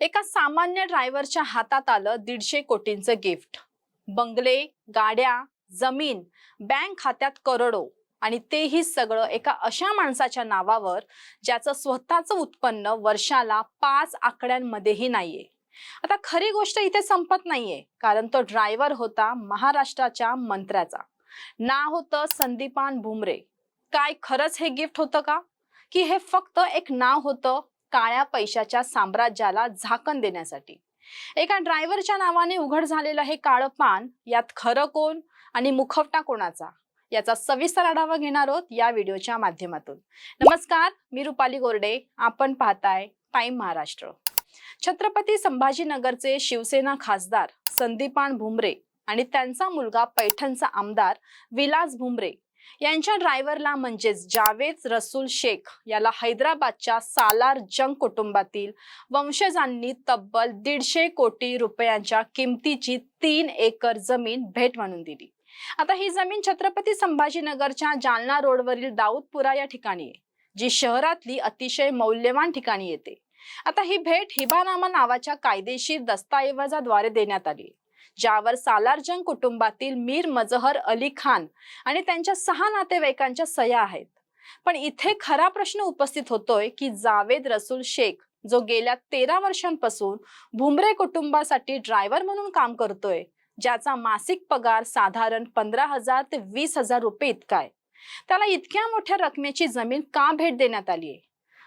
एका सामान्य ड्रायव्हरच्या हातात आलं दीडशे कोटींचं गिफ्ट. बंगले गाड्या जमीन बँक खात्यात करोडो आणि तेही सगळं एका अशा माणसाच्या नावावर ज्याचं स्वतःचं उत्पन्न वर्षाला पाच आकड्यांमध्येही नाहीये. आता खरी गोष्ट इथे संपत नाहीये कारण तो ड्रायव्हर होता महाराष्ट्राच्या मंत्र्याचा. नाव होतं संदीपान भुमरे. काय खरंच हे गिफ्ट होतं का? की हे फक्त एक नाव होतं काळ्या पैशाच्या साम्राज्याला झाकण देण्यासाठी. एका ड्रायव्हरच्या नावाने उघड झालेलं हे काळं पान यात खरं कोण आणि मुखवटा कोणाचा? याचा सविस्तर आढावा घेणार आहोत या व्हिडिओच्या माध्यमातून. नमस्कार मी रुपाली गोरडे. आपण पाहताय टाइम महाराष्ट्र. छत्रपती संभाजीनगरचे शिवसेना खासदार संदीपान भुमरे आणि त्यांचा मुलगा पैठणचा आमदार विलास भुमरे यांच्या ड्रायव्हरला म्हणजेच जावेद रसूल शेख याला हैदराबादच्या सालार जंग कुटुंबातील वंशजांनी तब्बल दीडशे कोटी रुपयांच्या किमतीची तीन एकर जमीन भेट म्हणून दिली. आता ही जमीन छत्रपती संभाजीनगरच्या जालना रोडवरील दाऊदपुरा या ठिकाणी आहे जी शहरातली अतिशय मौल्यवान ठिकाणी येते. आता ही भेट हिबानामा नावाच्या कायदेशीर दस्तऐवजाद्वारे देण्यात आली ज्यावर सालारजंग कुटुंबातील मीर मजहर अली खान आणि त्यांच्या सहा नातेवाईकांच्या सह्या आहेत. पण इथे खरा प्रश्न उपस्थित होतोय की जावेद रसूल शेख जो गेल्या तेरा वर्षांपासून भुमरे कुटुंबासाठी ड्रायव्हर म्हणून काम करतोय ज्याचा मासिक पगार साधारण पंधरा हजार ते वीस हजार रुपये इतका आहे. त्याला इतक्या मोठ्या रकमेची जमीन का भेट देण्यात आली आहे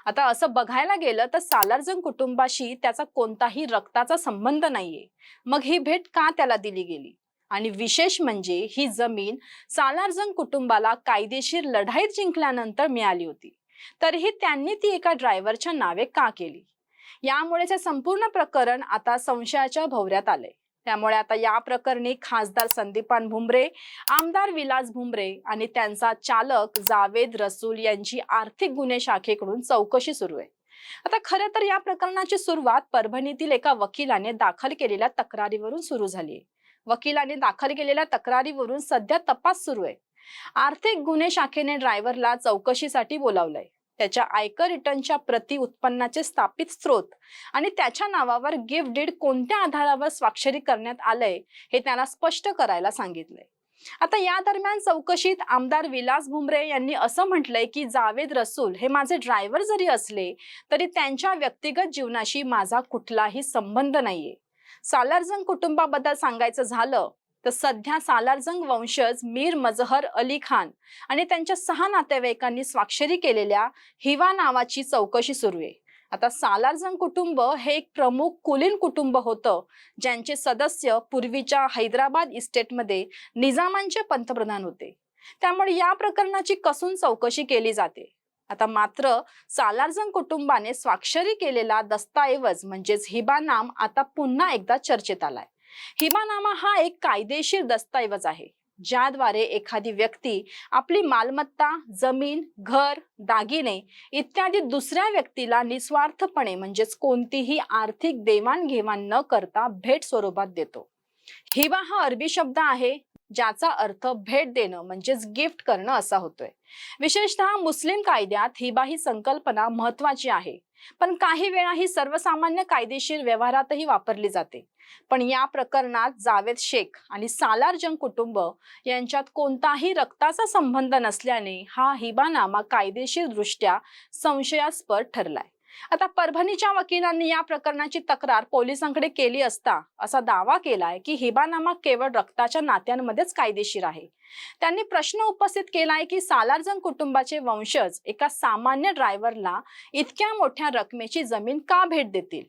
आता असं बघायला गेलं तर सालारजंग कुटुंबाशी त्याचा कोणताही रक्ताचा संबंध नाहीये. मग ही भेट का त्याला दिली गेली? आणि विशेष म्हणजे ही जमीन सालारजंग कुटुंबाला कायदेशीर लढाईत जिंकल्यानंतर मिळाली होती. तरीही त्यांनी ती एका ड्रायव्हरच्या नावे का केली? यामुळेचे संपूर्ण प्रकरण आता संशयाच्या भोवऱ्यात आलंय. त्यामुळे आता या प्रकरणी खासदार संदीपान भुमरे आमदार विलास भुमरे आणि त्यांचा चालक जावेद रसूल यांची आर्थिक गुन्हे शाखेकडून चौकशी सुरू आहे. आता खरं तर या प्रकरणाची सुरुवात परभणीतील एका वकिलाने दाखल केलेल्या तक्रारीवरून सुरू झाली वकिलाने दाखल केलेल्या तक्रारीवरून सध्या तपास सुरू आहे. आर्थिक गुन्हे शाखेने ड्रायव्हरला चौकशीसाठी बोलावलंय. त्याच्या आयकर रिटर्नच्या प्रति उत्पन्नाचे स्थापित स्रोत आणि त्याच्या नावावर गिफ्ट डीड कोणत्या आधारावर स्वाक्षरी करण्यात आलंय हे त्याला स्पष्ट करायला सांगितलंय. आता या दरम्यान चौकशीत आमदार विलास भुमरे यांनी असं म्हटलंय की जावेद रसूल हे माझे ड्रायव्हर जरी असले तरी त्यांच्या व्यक्तिगत जीवनाशी माझा कुठलाही संबंध नाहीये. सालारजंग कुटुंबाबद्दल सांगायचं झालं तर सध्या सालारजंग वंशज मीर मजहर अली खान आणि त्यांच्या सहा नातेवाईकांनी स्वाक्षरी केलेल्या हिवा नावाची चौकशी सुरू आहे. आता सालारजंग कुटुंब हे एक प्रमुख कुलीन कुटुंब होतं ज्यांचे सदस्य पूर्वीच्या हैदराबाद इस्टेटमध्ये निजामांचे पंतप्रधान होते. त्यामुळे या प्रकरणाची कसून चौकशी केली जाते. आता मात्र सालारजंग कुटुंबाने स्वाक्षरी केलेला दस्ताऐवज म्हणजेच हिबा नाम आता पुन्हा एकदा चर्चेत आलाय. हिबानामा हा एक कायदेशीर दस्तऐवज आहे ज्याद्वारे एखादी व्यक्ती आपली मालमत्ता जमीन घर दागिने इत्यादी दुसऱ्या व्यक्तीला निस्वार्थपणे म्हणजेच कोणतीही आर्थिक देवाणघेवाण न करता भेट स्वरूपात देतो. हिबा हा अरबी शब्द आहे ज्याचा अर्थ भेट देणं म्हणजेच गिफ्ट करणं असा होतोय. विशेषतः मुस्लिम कायद्यात हिबा ही संकल्पना महत्वाची आहे. पण काही वेळा ही सर्वसामान्य कायदेशीर व्यवहारातही वापरली जाते. पण या प्रकरणात जावेद शेख आणि सालार जंग कुटुंब यांच्यात कोणताही रक्ताचा संबंध नसल्याने हा हिबानामा कायदेशीर दृष्ट्या संशयास्पद ठरलाय. आता परभणीच्या वकिलांनी या प्रकरणाची तक्रार पोलिसांकडे केली असता असा दावा केलाय की हिबानामा केवळ रक्ताच्या नात्यांमध्येच कायदेशीर आहे. त्यांनी प्रश्न उपस्थित केलाय की सालारजंग कुटुंबाचे वंशज एका सामान्य ड्रायव्हरला इतक्या मोठ्या रकमेची जमीन का भेट देतील?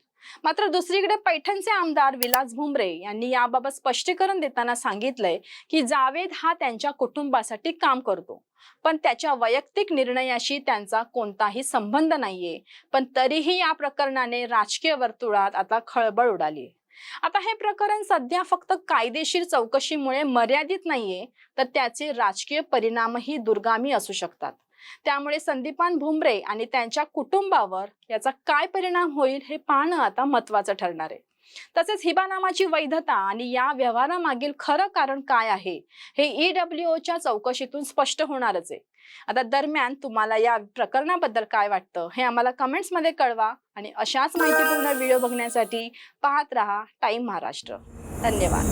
मात्र दुसरीकडे पैठणचे आमदार विलास भुमरे यांनी याबाबत स्पष्टीकरण देताना सांगितलंय की जावेद हा त्यांच्या कुटुंबासाठी काम करतो. पण त्याच्या वैयक्तिक निर्णयाशी त्यांचा कोणताही संबंध नाहीये. पण तरीही या प्रकरणाने राजकीय वर्तुळात आता खळबळ उडाली आता हे प्रकरण सध्या फक्त कायदेशीर चौकशीमुळे मर्यादित नाहीये तर त्याचे राजकीय परिणामही दुर्गामी असू शकतात. त्यामुळे संदीपान भुमरे आणि त्यांच्या कुटुंबावर याचा काय परिणाम होईल हे पाहणं आता महत्वाचं ठरणार आहे. तसेच हिबा नामाची वैधता आणि या व्यवहारामागील खरं कारण काय आहे हे ईडब्ल्यूओच्या चौकशीतून स्पष्ट होणारच आहे. आता दरम्यान तुम्हाला या प्रकरणाबद्दल काय वाटतं हे आम्हाला कमेंट्समध्ये कळवा आणि अशाच माहितीपूर्ण व्हिडिओ बघण्यासाठी पाहत रहा टाइम महाराष्ट्र. धन्यवाद.